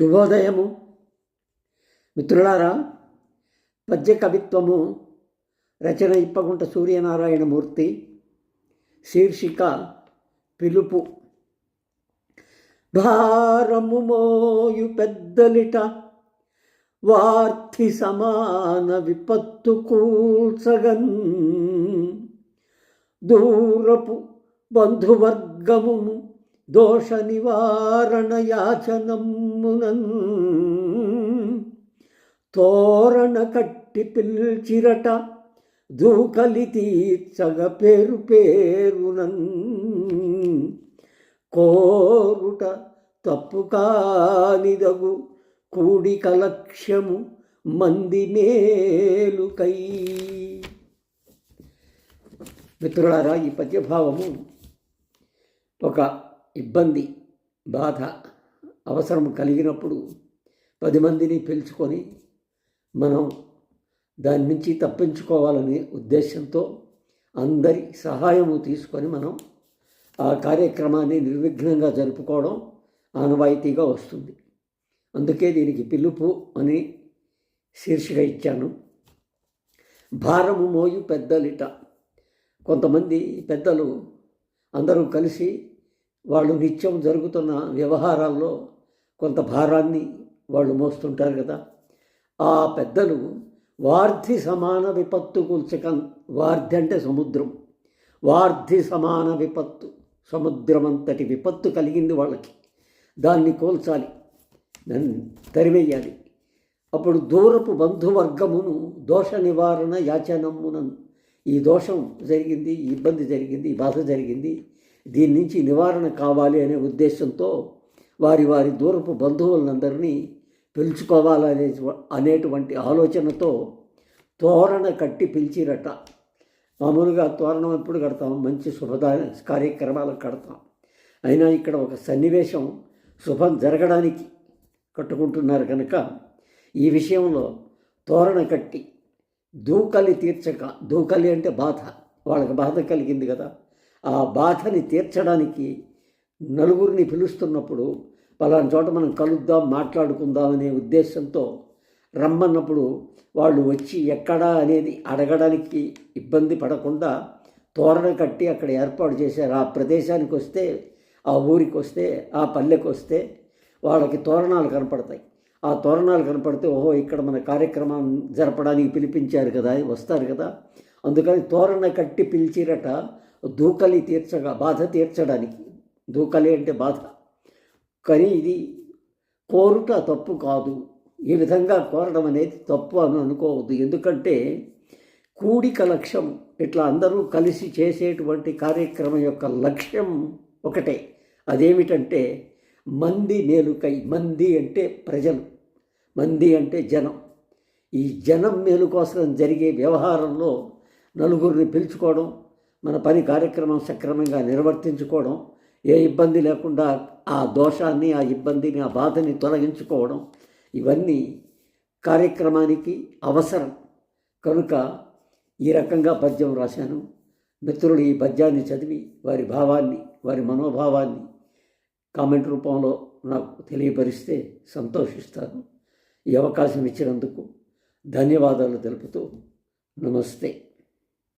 శుభోదయము. మిత్రులారా పద్య కవిత్వము రచన ఇప్పగుంట సూర్యనారాయణమూర్తి. శీర్షిక పిలుపు. భారము మోయు పెద్దలిట వార్థి సమాన విపత్తు కూల్చగన్. దూరపు బంధువర్గమును దోష నివారణ యాచనమ్మునన్ తోరణ కట్టి పిల్చిరట దూకలి తీర్చగ పేరు పేరునన్ కోరుట తప్పు కానిదగు కూడిక లక్ష్యము మంది మేలుకై. మిత్రులారా ఈ పద్యభావము ఒక ఇబ్బంది బాధ అవసరం కలిగినప్పుడు పది మందిని పిలుచుకొని మనం దాని నుంచి తప్పించుకోవాలనే ఉద్దేశంతో అందరి సహాయము తీసుకొని మనం ఆ కార్యక్రమాన్ని నిర్విఘ్నంగా జరుపుకోవడం ఆనవాయితీగా వస్తుంది. అందుకే దీనికి పిలుపు అని శీర్షిక ఇచ్చాను. భారము మోయు పెద్దలిట. కొంతమంది పెద్దలు అందరూ కలిసి వాళ్ళు నిత్యం జరుగుతున్న వ్యవహారాల్లో కొంత భారాన్ని వాళ్ళు మోస్తుంటారు కదా. ఆ పెద్దలు వార్ధి సమాన విపత్తు కూల్చకం వార్ధి అంటే సముద్రం. వార్ధి సమాన విపత్తు సముద్రం అంతటి విపత్తు కలిగింది వాళ్ళకి. దాన్ని కోల్చాలి దాన్ని తరివేయాలి. అప్పుడు దూరపు బంధువర్గమును దోష నివారణ యాచనమ్మునను ఈ దోషం జరిగింది ఈ ఇబ్బంది జరిగింది ఈ బాధ జరిగింది. దీని నుంచి నివారణ కావాలి అనే ఉద్దేశంతో వారి వారి దూరపు బంధువులందరినీ పిలుచుకోవాలనే అనేటువంటి ఆలోచనతో తోరణ కట్టి పిలిచిరట. మామూలుగా తోరణం ఎప్పుడు కడతాం? మంచి శుభదా కార్యక్రమాలకు కడతాం. అయినా ఇక్కడ ఒక సన్నివేశం శుభం జరగడానికి కట్టుకుంటున్నారు కనుక ఈ విషయంలో తోరణ కట్టి దూకలి తీర్చక దూకలి అంటే బాధ వాళ్ళకి బాధ కలిగింది కదా. ఆ బాధని తీర్చడానికి నలుగురిని పిలుస్తున్నప్పుడు పలానా చోట మనం కలుద్దాం మాట్లాడుకుందాం అనే ఉద్దేశంతో రమ్మన్నప్పుడు వాళ్ళు వచ్చి ఎక్కడా అనేది అడగడానికి ఇబ్బంది పడకుండా తోరణ కట్టి అక్కడ ఏర్పాటు చేశారు. ఆ ప్రదేశానికి వస్తే ఆ ఊరికి వస్తే ఆ పల్లెకి వస్తే వాళ్ళకి తోరణాలు కనపడతాయి. ఆ తోరణాలు కనపడితే ఓహో ఇక్కడ మన కార్యక్రమం జరపడానికి పిలిపించారు కదా వస్తారు కదా. అందుకని తోరణ కట్టి పిలిచిరట దూకలి తీర్చగా బాధ తీర్చడానికి. దూకలి అంటే బాధ. కానీ ఇది కోరుట తప్పు కాదు. ఈ విధంగా కోరడం అనేది తప్పు అని అనుకోవద్దు. ఎందుకంటే కూడిక లక్ష్యం. ఇట్లా అందరూ కలిసి చేసేటువంటి కార్యక్రమం యొక్క లక్ష్యం ఒకటే. అదేమిటంటే మంది మేలుకై. మంది అంటే ప్రజలు. మంది అంటే జనం. ఈ జనం మేలు కోసం జరిగే వ్యవహారంలో నలుగురిని పిలుచుకోవడం మన పని కార్యక్రమం సక్రమంగా నిర్వర్తించుకోవడం ఏ ఇబ్బంది లేకుండా ఆ దోషాన్ని ఆ ఇబ్బందిని ఆ బాధని తొలగించుకోవడం ఇవన్నీ కార్యక్రమానికి అవసరం. కనుక ఈ రకంగా పద్యం రాశాను. మిత్రులు ఈ పద్యాన్ని చదివి వారి భావాన్ని వారి మనోభావాన్ని కామెంట్ రూపంలో నాకు తెలియపరిస్తే సంతోషిస్తాను. ఈ అవకాశం ఇచ్చినందుకు ధన్యవాదాలు తెలుపుతూ నమస్తే.